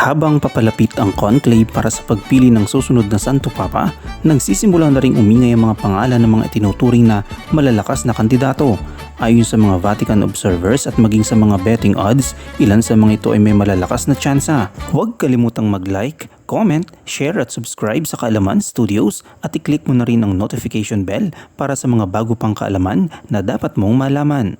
Habang papalapit ang conclave para sa pagpili ng susunod na Santo Papa, nagsisimula na ring umingay ang mga pangalan ng mga itinuturing na malalakas na kandidato. Ayon sa mga Vatican observers at maging sa mga betting odds, ilan sa mga ito ay may malalakas na tsansa. Huwag kalimutang mag-like, comment, share at subscribe sa Kaalaman Studios at i-click mo na rin ang notification bell para sa mga bago pang kaalaman na dapat mong malaman.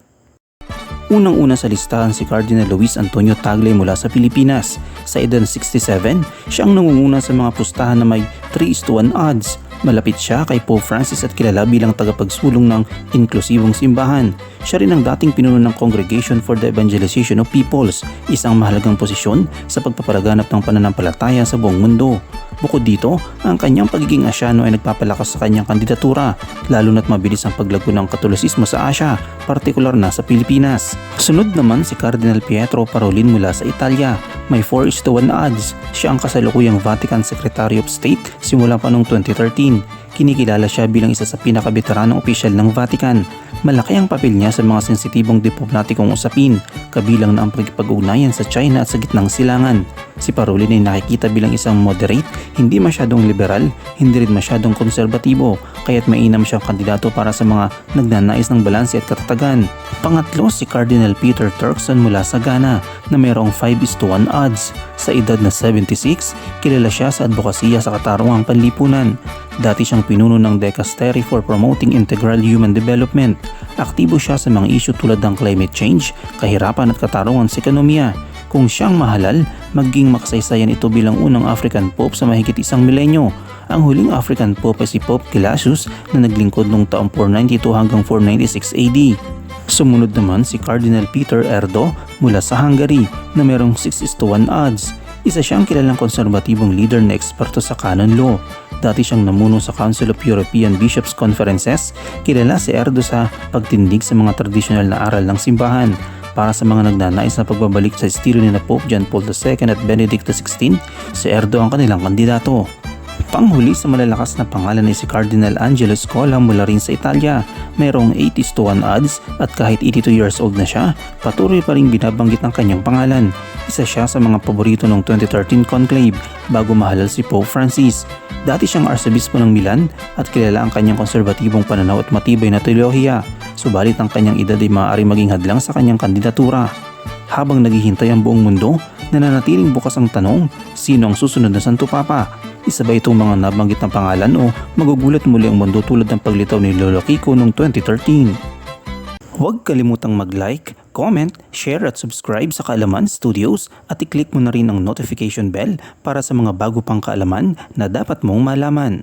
Unang-una sa listahan si Cardinal Luis Antonio Tagle mula sa Pilipinas. Sa edad 67, siya ang nangunguna sa mga pustahan na may 3 is to 1 odds. Malapit siya kay Pope Francis at kilala bilang tagapagsulong ng inklusibong simbahan. Siya rin ang dating pinuno ng Congregation for the Evangelization of Peoples, isang mahalagang posisyon sa pagpapalaganap ng pananampalataya sa buong mundo. Bukod dito, ang kanyang pagiging Asyano ay nagpapalakas sa kanyang kandidatura, lalo na't mabilis ang paglago ng katolisismo sa Asya, partikular na sa Pilipinas. Sunod naman si Cardinal Pietro Parolin mula sa Italia. May 4 is to 1 odds. Siya ang kasalukuyang Vatican Secretary of State simula pa noong 2013. Kinikilala siya bilang isa sa pinakabeteranong opisyal ng Vatican. Malaki ang papel niya sa mga sensitibong diplomatikong usapin, kabilang na ang pagkipag-ugnayan sa China at sa gitnang silangan. Si Parolin ay nakikita bilang isang moderate, hindi masyadong liberal, hindi rin masyadong konserbatibo, kaya't mainam siyang kandidato para sa mga nagnanais ng balanse at katatagan. Pangatlo si Cardinal Peter Turkson mula sa Ghana na mayroong 5 is to 1 odds. Sa edad na 76, kilala siya sa advokasya sa katarungang panlipunan. Dati siyang pinuno ng Decastery for Promoting Integral Human Development. Aktibo siya sa mga isyu tulad ng climate change, kahirapan at katarungan sa ekonomiya. Kung siyang mahalal, maging makasaysayan ito bilang unang African Pope sa mahigit isang milenyo. Ang huling African Pope ay si Pope Gelasius na naglingkod noong taong 492 hanggang 496 AD. Sumunod naman si Cardinal Peter Erdo mula sa Hungary na merong 6 is to 1 odds. Isa siyang kilalang konserbatibong leader na eksperto sa canon law. Dati siyang namuno sa Council of European Bishops Conferences, kilala si Erdo sa pagtindig sa mga tradisyonal na aral ng simbahan. Para sa mga nagnanais na pagbabalik sa estilo ni na Pope John Paul II at Benedict XVI, si Erdo ang kanilang kandidato. Panghuli sa malalakas na pangalan ay si Cardinal Angelo Scola mula rin sa Italia. Mayroong 80 to 1 odds at kahit 82 years old na siya, patuloy pa rin binabanggit ang kanyang pangalan. Isa siya sa mga paborito ng 2013 conclave bago mahalal si Pope Francis. Dati siyang arsobispo ng Milan at kilala ang kanyang konserbatibong pananaw at matibay na teolohiya. Subalit ang kanyang edad ay maaari maging hadlang sa kanyang kandidatura. Habang naghihintay ang buong mundo, nananatiling bukas ang tanong, sino ang susunod na Santo Papa? Isa ba itong mga nabanggit na pangalan o magugulat muli ang mundo tulad ng paglitaw ni Lolo Kiko noong 2013? Huwag kalimutang mag-like, comment, share at subscribe sa Kaalaman Studios at i-click mo na rin ang notification bell para sa mga bago pang kaalaman na dapat mong malaman.